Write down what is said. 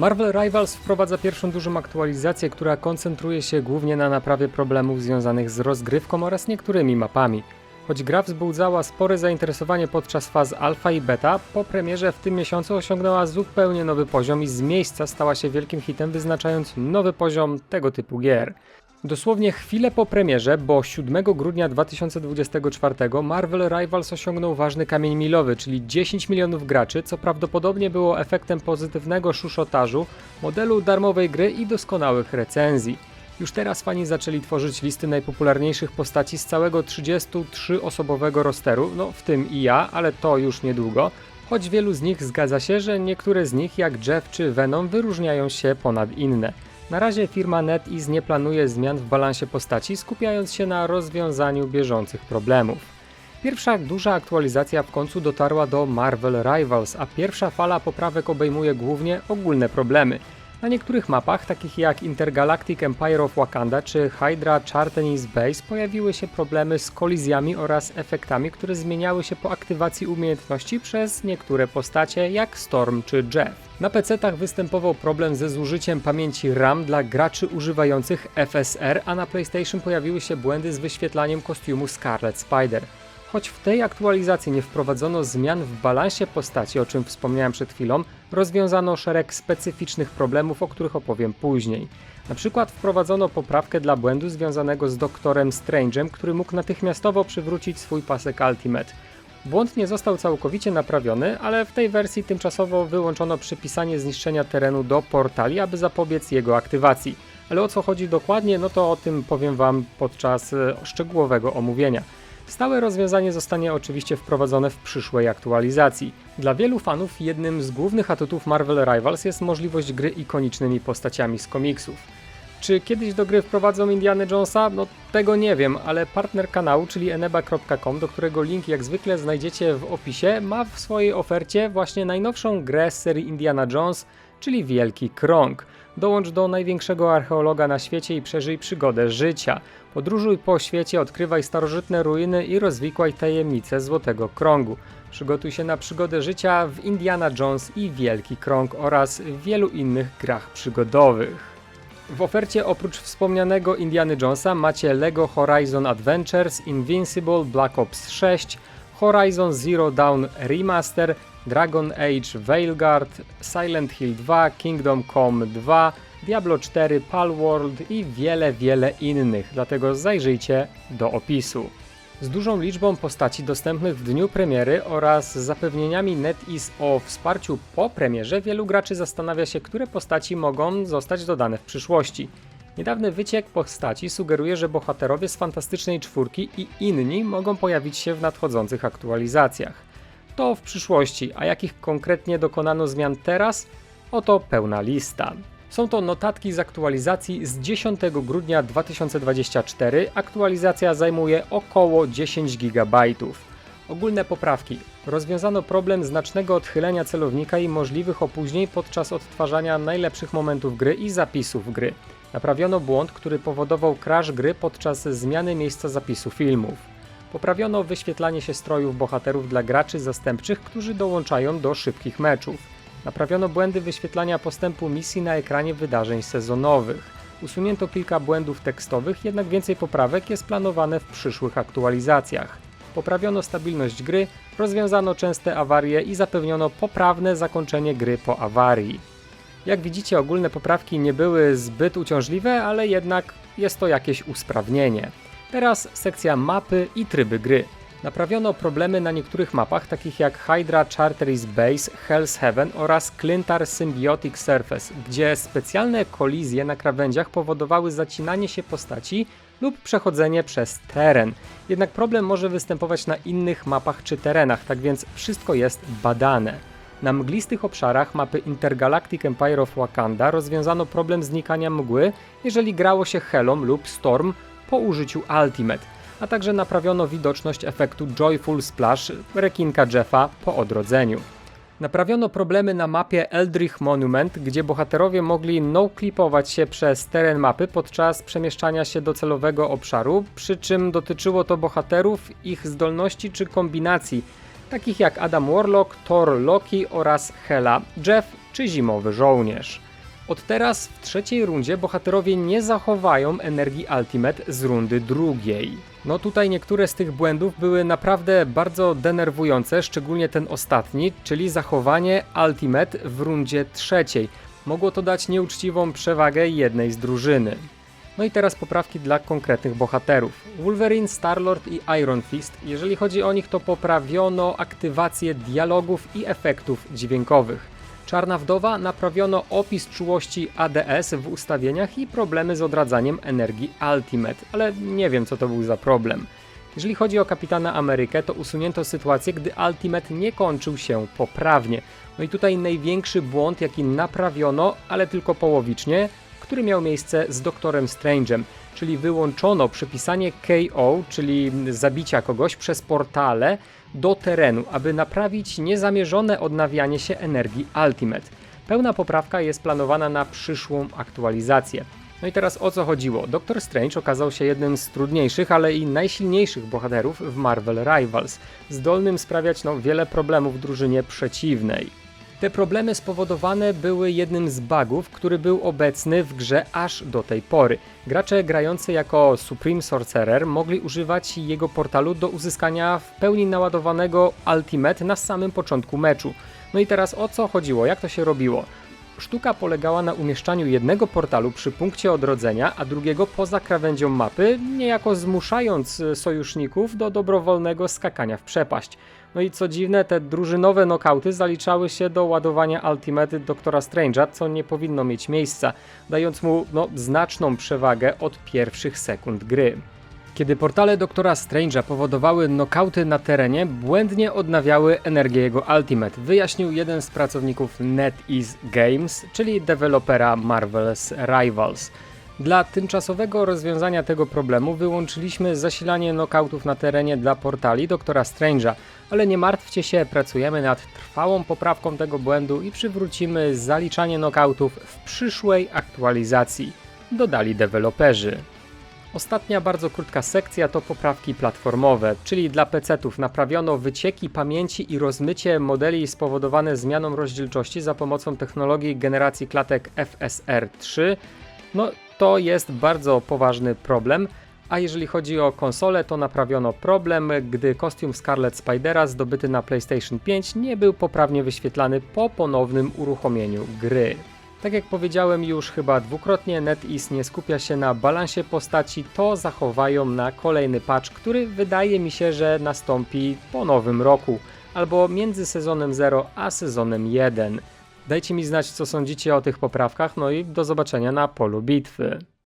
Marvel Rivals wprowadza pierwszą dużą aktualizację, która koncentruje się głównie na naprawie problemów związanych z rozgrywką oraz niektórymi mapami. Choć gra wzbudzała spore zainteresowanie podczas faz alfa i beta, po premierze w tym miesiącu osiągnęła zupełnie nowy poziom i z miejsca stała się wielkim hitem, wyznaczając nowy poziom tego typu gier. Dosłownie chwilę po premierze, bo 7 grudnia 2024 Marvel Rivals osiągnął ważny kamień milowy, czyli 10 milionów graczy, co prawdopodobnie było efektem pozytywnego szuszotażu, modelu darmowej gry i doskonałych recenzji. Już teraz fani zaczęli tworzyć listy najpopularniejszych postaci z całego 33-osobowego rosteru, no w tym i ja, ale to już niedługo, choć wielu z nich zgadza się, że niektóre z nich jak Jeff czy Venom wyróżniają się ponad inne. Na razie firma NetEase nie planuje zmian w balansie postaci, skupiając się na rozwiązaniu bieżących problemów. Pierwsza duża aktualizacja w końcu dotarła do Marvel Rivals, a pierwsza fala poprawek obejmuje głównie ogólne problemy. Na niektórych mapach, takich jak Intergalactic Empire of Wakanda czy Hydra Chartenis Base, pojawiły się problemy z kolizjami oraz efektami, które zmieniały się po aktywacji umiejętności przez niektóre postacie, jak Storm czy Jeff. Na PC-tach występował problem ze zużyciem pamięci RAM dla graczy używających FSR, a na PlayStation pojawiły się błędy z wyświetlaniem kostiumu Scarlet Spider. Choć w tej aktualizacji nie wprowadzono zmian w balansie postaci, o czym wspomniałem przed chwilą, rozwiązano szereg specyficznych problemów, o których opowiem później. Na przykład wprowadzono poprawkę dla błędu związanego z doktorem Strange'em, który mógł natychmiastowo przywrócić swój pasek Ultimate. Błąd nie został całkowicie naprawiony, ale w tej wersji tymczasowo wyłączono przypisanie zniszczenia terenu do portali, aby zapobiec jego aktywacji. Ale o co chodzi dokładnie, no to o tym powiem Wam podczas e, szczegółowego omówienia. Stałe rozwiązanie zostanie oczywiście wprowadzone w przyszłej aktualizacji. Dla wielu fanów jednym z głównych atutów Marvel Rivals jest możliwość gry ikonicznymi postaciami z komiksów. Czy kiedyś do gry wprowadzą Indiana Jonesa? No tego nie wiem, ale partner kanału, czyli eneba.com, do którego link jak zwykle znajdziecie w opisie, ma w swojej ofercie właśnie najnowszą grę z serii Indiana Jones, czyli Wielki Krąg. Dołącz do największego archeologa na świecie i przeżyj przygodę życia. Podróżuj po świecie, odkrywaj starożytne ruiny i rozwikłaj tajemnice Złotego Krągu. Przygotuj się na przygodę życia w Indiana Jones i Wielki Krąg oraz wielu innych grach przygodowych. W ofercie oprócz wspomnianego Indiana Jonesa macie LEGO Horizon Adventures, Invincible, Black Ops 6, Horizon Zero Dawn Remaster, Dragon Age Veilguard, Silent Hill 2, Kingdom Come 2, Diablo 4, Palworld i wiele, wiele innych, dlatego zajrzyjcie do opisu. Z dużą liczbą postaci dostępnych w dniu premiery oraz zapewnieniami NetEase o wsparciu po premierze, wielu graczy zastanawia się, które postaci mogą zostać dodane w przyszłości. Niedawny wyciek postaci sugeruje, że bohaterowie z Fantastycznej Czwórki i inni mogą pojawić się w nadchodzących aktualizacjach. To w przyszłości, a jakich konkretnie dokonano zmian teraz? Oto pełna lista. Są to notatki z aktualizacji z 10 grudnia 2024. Aktualizacja zajmuje około 10 GB. Ogólne poprawki. Rozwiązano problem znacznego odchylenia celownika i możliwych opóźnień podczas odtwarzania najlepszych momentów gry i zapisów gry. Naprawiono błąd, który powodował crash gry podczas zmiany miejsca zapisu filmów. Poprawiono wyświetlanie się strojów bohaterów dla graczy zastępczych, którzy dołączają do szybkich meczów. Naprawiono błędy wyświetlania postępu misji na ekranie wydarzeń sezonowych. Usunięto kilka błędów tekstowych, jednak więcej poprawek jest planowane w przyszłych aktualizacjach. Poprawiono stabilność gry, rozwiązano częste awarie i zapewniono poprawne zakończenie gry po awarii. Jak widzicie, ogólne poprawki nie były zbyt uciążliwe, ale jednak jest to jakieś usprawnienie. Teraz sekcja mapy i tryby gry. Naprawiono problemy na niektórych mapach, takich jak Hydra Charteris Base, Hell's Heaven oraz Clintar Symbiotic Surface, gdzie specjalne kolizje na krawędziach powodowały zacinanie się postaci lub przechodzenie przez teren. Jednak problem może występować na innych mapach czy terenach, tak więc wszystko jest badane. Na mglistych obszarach mapy Intergalactic Empire of Wakanda rozwiązano problem znikania mgły, jeżeli grało się Helą lub Storm po użyciu Ultimate a także naprawiono widoczność efektu Joyful Splash rekinka Jeffa po odrodzeniu. Naprawiono problemy na mapie Eldrich Monument, gdzie bohaterowie mogli no-clipować się przez teren mapy podczas przemieszczania się do celowego obszaru, przy czym dotyczyło to bohaterów, ich zdolności czy kombinacji. takich jak Adam Warlock, Thor Loki oraz Hela Jeff czy Zimowy Żołnierz. Od teraz w trzeciej rundzie bohaterowie nie zachowają energii Ultimate z rundy drugiej. No tutaj niektóre z tych błędów były naprawdę bardzo denerwujące, szczególnie ten ostatni, czyli zachowanie Ultimate w rundzie trzeciej. Mogło to dać nieuczciwą przewagę jednej z drużyny. No i teraz poprawki dla konkretnych bohaterów. Wolverine, Starlord i Iron Fist. Jeżeli chodzi o nich, to poprawiono aktywację dialogów i efektów dźwiękowych. Czarna Wdowa naprawiono opis czułości ADS w ustawieniach i problemy z odradzaniem energii Ultimate, ale nie wiem co to był za problem. Jeżeli chodzi o Kapitana Amerykę, to usunięto sytuację, gdy Ultimate nie kończył się poprawnie. No i tutaj największy błąd, jaki naprawiono, ale tylko połowicznie, który miał miejsce z Doktorem Strange'em, czyli wyłączono przypisanie KO, czyli zabicia kogoś przez portale do terenu, aby naprawić niezamierzone odnawianie się energii Ultimate. Pełna poprawka jest planowana na przyszłą aktualizację. No i teraz o co chodziło? Doktor Strange okazał się jednym z trudniejszych, ale i najsilniejszych bohaterów w Marvel Rivals, zdolnym sprawiać no, wiele problemów drużynie przeciwnej. Te problemy spowodowane były jednym z bugów, który był obecny w grze aż do tej pory. Gracze grający jako Supreme Sorcerer mogli używać jego portalu do uzyskania w pełni naładowanego Ultimate na samym początku meczu. No i teraz o co chodziło? Jak to się robiło? Sztuka polegała na umieszczaniu jednego portalu przy punkcie odrodzenia, a drugiego poza krawędzią mapy, niejako zmuszając e, sojuszników do dobrowolnego skakania w przepaść. No i co dziwne, te drużynowe nokauty zaliczały się do ładowania Ultimate Doktora Strange'a, co nie powinno mieć miejsca, dając mu no, znaczną przewagę od pierwszych sekund gry. Kiedy portale Doktora Strange'a powodowały nokauty na terenie, błędnie odnawiały energię jego Ultimate, wyjaśnił jeden z pracowników NetEase Games, czyli dewelopera Marvel's Rivals. Dla tymczasowego rozwiązania tego problemu wyłączyliśmy zasilanie nokautów na terenie dla portali Doktora Strange'a, ale nie martwcie się, pracujemy nad trwałą poprawką tego błędu i przywrócimy zaliczanie nokautów w przyszłej aktualizacji, dodali deweloperzy. Ostatnia bardzo krótka sekcja to poprawki platformowe, czyli dla PC-ów naprawiono wycieki pamięci i rozmycie modeli spowodowane zmianą rozdzielczości za pomocą technologii generacji klatek FSR3. No to jest bardzo poważny problem. A jeżeli chodzi o konsolę, to naprawiono problem, gdy kostium Scarlet Spidera zdobyty na PlayStation 5 nie był poprawnie wyświetlany po ponownym uruchomieniu gry. Tak jak powiedziałem już chyba dwukrotnie, NetEase nie skupia się na balansie postaci, to zachowają na kolejny patch, który wydaje mi się, że nastąpi po nowym roku, albo między sezonem 0 a sezonem 1. Dajcie mi znać, co sądzicie o tych poprawkach, no i do zobaczenia na polu bitwy.